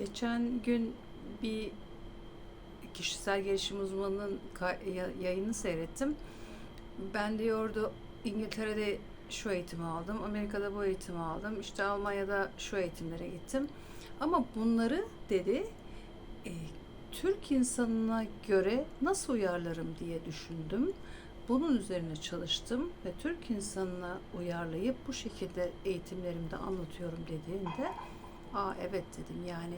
Geçen gün bir kişisel gelişim uzmanının yayını seyrettim. Ben diyordu İngiltere'de şu eğitimi aldım, Amerika'da bu eğitimi aldım, işte Almanya'da şu eğitimlere gittim. Ama bunları dedi e, Türk insanına göre nasıl uyarlarım diye düşündüm. Bunun üzerine çalıştım ve Türk insanına uyarlayıp bu şekilde eğitimlerimde anlatıyorum dediğinde aa evet dedim yani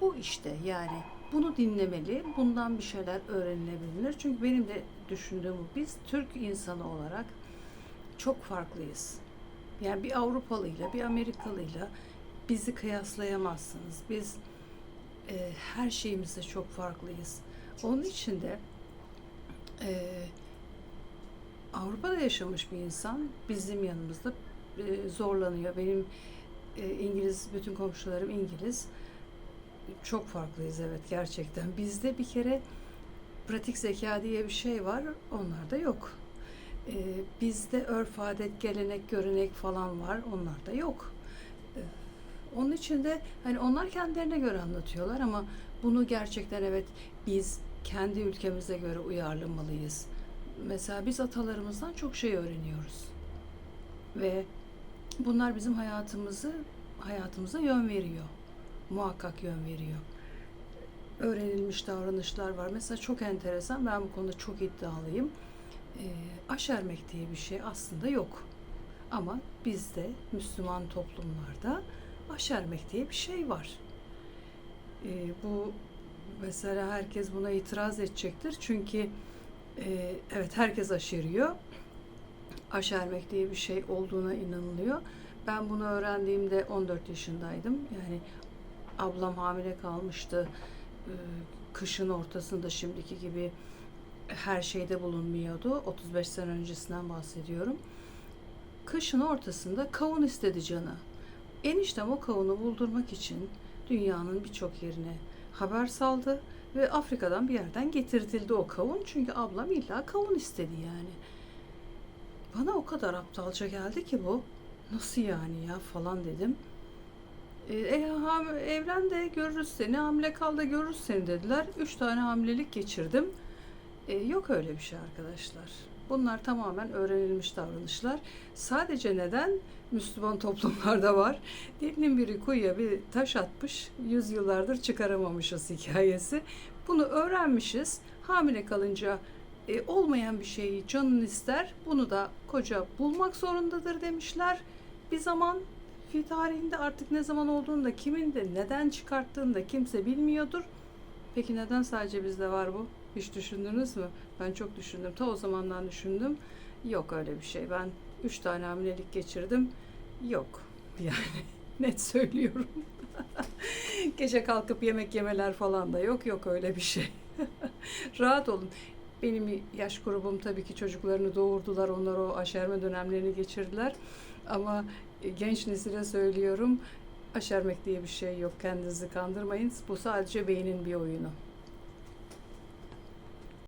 bu işte yani bunu dinlemeli, bundan bir şeyler öğrenilebilir. Çünkü benim de düşündüğüm. Biz Türk insanı olarak çok farklıyız. Yani bir Avrupalıyla, bir Amerikalıyla bizi kıyaslayamazsınız. Biz e, her şeyimizde çok farklıyız. Onun için de e, Avrupa'da yaşamış bir insan bizim yanımızda e, zorlanıyor. Benim e, İngiliz, bütün komşularım İngiliz. Çok farklıyız evet gerçekten. Bizde bir kere pratik zeka diye bir şey var, onlarda yok. E, bizde örf, adet, gelenek, görenek falan var, onlarda yok. E, onun için de hani onlar kendilerine göre anlatıyorlar ama bunu gerçekten evet biz kendi ülkemize göre uyarlamalıyız. Mesela biz atalarımızdan çok şey öğreniyoruz. Ve bunlar bizim hayatımızı hayatımıza yön veriyor. Muhakkak yön veriyor. Öğrenilmiş davranışlar var. Mesela çok enteresan. Ben bu konuda çok iddialıyım. E, aşermek diye bir şey aslında yok. Ama bizde Müslüman toplumlarda aşermek diye bir şey var. E, bu mesela herkes buna itiraz edecektir. Çünkü e, evet herkes aşeriyor. Aşermek diye bir şey olduğuna inanılıyor. Ben bunu öğrendiğimde 14 yaşındaydım. Yani ablam hamile kalmıştı. E, kışın ortasında şimdiki gibi her şeyde bulunmuyordu. 35 sene öncesinden bahsediyorum. Kışın ortasında kavun istedi canı. Eniştem o kavunu buldurmak için dünyanın birçok yerine haber saldı ve Afrika'dan bir yerden getirtildi o kavun. Çünkü ablam illa kavun istedi yani. Bana o kadar aptalca geldi ki bu. Nasıl yani ya falan dedim. E, e, evlen de görürüz seni, hamile kal da görürüz seni dediler. Üç tane hamilelik geçirdim. E, yok öyle bir şey arkadaşlar. Bunlar tamamen öğrenilmiş davranışlar. Sadece neden Müslüman toplumlarda var? Dilinin biri kuyuya bir taş atmış, yüzyıllardır çıkaramamışız hikayesi. Bunu öğrenmişiz. Hamile kalınca e, olmayan bir şeyi canın ister. Bunu da koca bulmak zorundadır demişler. Bir zaman fi tarihinde artık ne zaman olduğunu da kimin de neden çıkarttığını da kimse bilmiyordur. Peki neden sadece bizde var bu? Hiç düşündünüz mü? Ben çok düşündüm. Ta o zamandan düşündüm. Yok öyle bir şey. Ben üç tane hamilelik geçirdim. Yok. Yani net söylüyorum. Gece kalkıp yemek yemeler falan da yok. Yok öyle bir şey. Rahat olun. Benim yaş grubum tabii ki çocuklarını doğurdular. Onlar o aşerme dönemlerini geçirdiler. Ama genç nesile söylüyorum. Aşermek diye bir şey yok. Kendinizi kandırmayın. Bu sadece beynin bir oyunu.